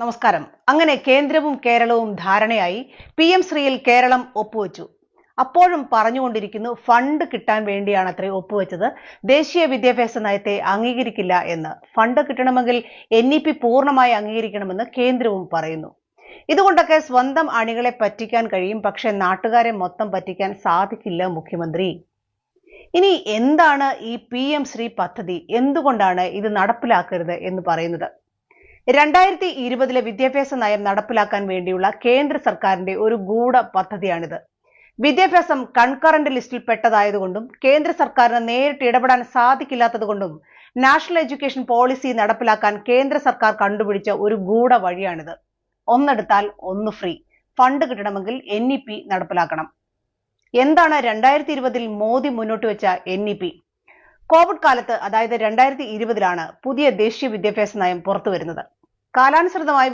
നമസ്കാരം. അങ്ങനെ കേന്ദ്രവും കേരളവും ധാരണയായി പി എം ശ്രീയിൽ കേരളം ഒപ്പുവെച്ചു. അപ്പോഴും പറഞ്ഞുകൊണ്ടിരിക്കുന്നു ഫണ്ട് കിട്ടാൻ വേണ്ടിയാണ് അത്രേ ഒപ്പുവെച്ചത്. ദേശീയ വിദ്യാഭ്യാസ നയത്തെ അംഗീകരിക്കില്ല എന്ന്. ഫണ്ട് കിട്ടണമെങ്കിൽ എൻ ഇ പി പൂർണമായി അംഗീകരിക്കണമെന്ന് കേന്ദ്രവും പറയുന്നു. ഇതുകൊണ്ടൊക്കെ സ്വന്തം അണികളെ പറ്റിക്കാൻ കഴിയും. പക്ഷെ നാട്ടുകാരെ മൊത്തം പറ്റിക്കാൻ സാധിക്കില്ല മുഖ്യമന്ത്രി. ഇനി എന്താണ് ഈ പി എം ശ്രീ പദ്ധതി? എന്തുകൊണ്ടാണ് ഇത് നടപ്പിലാക്കരുത് എന്ന് പറയുന്നത്? രണ്ടായിരത്തി ഇരുപതിലെ വിദ്യാഭ്യാസ നയം നടപ്പിലാക്കാൻ വേണ്ടിയുള്ള കേന്ദ്ര സർക്കാരിന്റെ ഒരു ഗൂഢ പദ്ധതിയാണിത്. വിദ്യാഭ്യാസം കൺകറന്റ് ലിസ്റ്റിൽ പെട്ടതായതുകൊണ്ടും കേന്ദ്ര സർക്കാരിന് നേരിട്ട് ഇടപെടാൻ സാധിക്കില്ലാത്തതുകൊണ്ടും നാഷണൽ എഡ്യൂക്കേഷൻ പോളിസി നടപ്പിലാക്കാൻ കേന്ദ്ര സർക്കാർ കണ്ടുപിടിച്ച ഒരു ഗൂഢ വഴിയാണിത്. ഒന്നെടുത്താൽ ഒന്ന് ഫ്രീ. ഫണ്ട് കിട്ടണമെങ്കിൽ എൻ ഇ പി നടപ്പിലാക്കണം. എന്താണ് രണ്ടായിരത്തി ഇരുപതിൽ മോദി മുന്നോട്ട് വെച്ച എൻ ഇ പി കോവിഡ് കാലത്ത് അതായത് രണ്ടായിരത്തി ഇരുപതിലാണ് പുതിയ ദേശീയ വിദ്യാഭ്യാസ നയം പുറത്തു വരുന്നത് കാലാനുസൃതമായി